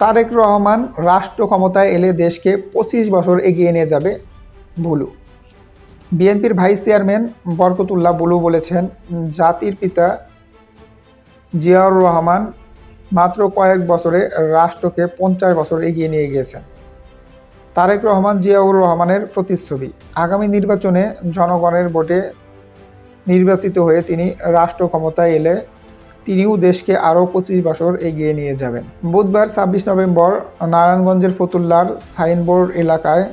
তারেক রহমান রাষ্ট্র ক্ষমতায় এলে দেশকে পঁচিশ বছর এগিয়ে নিয়ে যাবে বুলু। বিএনপির ভাইস চেয়ারম্যান বরকতুল্লাহ বুলু বলেছেন, জাতির পিতা জিয়াউর রহমান মাত্র কয়েক বছরে রাষ্ট্রকে পঞ্চাশ বছর এগিয়ে নিয়ে গিয়েছেন। তারেক রহমান জিয়াউর রহমানের প্রতিচ্ছবি। আগামী নির্বাচনে জনগণের ভোটে নির্বাচিত হয়ে তিনি রাষ্ট্র ক্ষমতায় এলে তিনিও দেশকে আরও পঁচিশ বছর এগিয়ে নিয়ে যাবেন। বুধবার ছাব্বিশ নভেম্বর নারায়ণগঞ্জের ফতুল্লার সাইনবোর্ড এলাকায়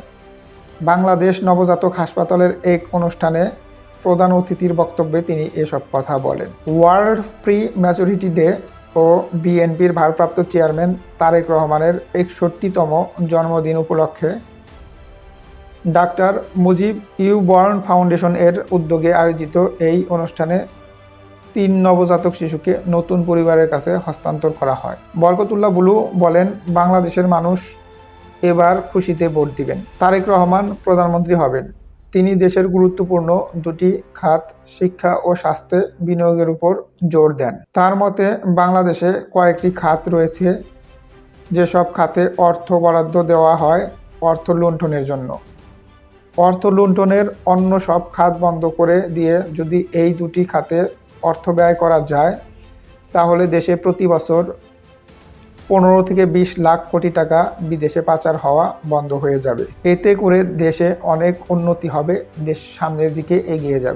বাংলাদেশ নবজাতক হাসপাতালের এক অনুষ্ঠানে প্রধান অতিথির বক্তব্যে তিনি এসব কথা বলেন। ওয়ার্ল্ড প্রি ম্যাচুরিটি ডে ও বিএনপির ভারপ্রাপ্ত চেয়ারম্যান তারেক রহমানের একষট্টিতম জন্মদিন উপলক্ষে ডাক্তার মুজিব ইউবর্ন ফাউন্ডেশন এর উদ্যোগে আয়োজিত এই অনুষ্ঠানে তিন নবজাতক শিশুকে নতুন পরিবারের কাছে হস্তান্তর করা হয়। বরকতুল্লাহ বুলু বলেন, বাংলাদেশের মানুষ এবার খুশিতে ভোট দিবেন। তারেক রহমান প্রধানমন্ত্রী হবেন। তিনি দেশের গুরুত্বপূর্ণ দুটি খাত শিক্ষা ও স্বাস্থ্যে বিনিয়োগের উপর জোর দেন। তার মতে, বাংলাদেশে কয়েকটি খাত রয়েছে, যেসব খাতে অর্থ বরাদ্দ দেওয়া হয় অর্থ লুণ্ঠনের জন্য। অর্থ লুণ্ঠনের অন্য সব খাত বন্ধ করে দিয়ে যদি এই দুটি খাতে অর্থ ব্যয় করা যায়, তাহলে দেশে প্রতি বছর পনেরো থেকে বিশ লাখ কোটি টাকা বিদেশে পাচার হওয়া বন্ধ হয়ে যাবে। এতে করে দেশে অনেক উন্নতি হবে, দেশ সামনের দিকে এগিয়ে যাবে।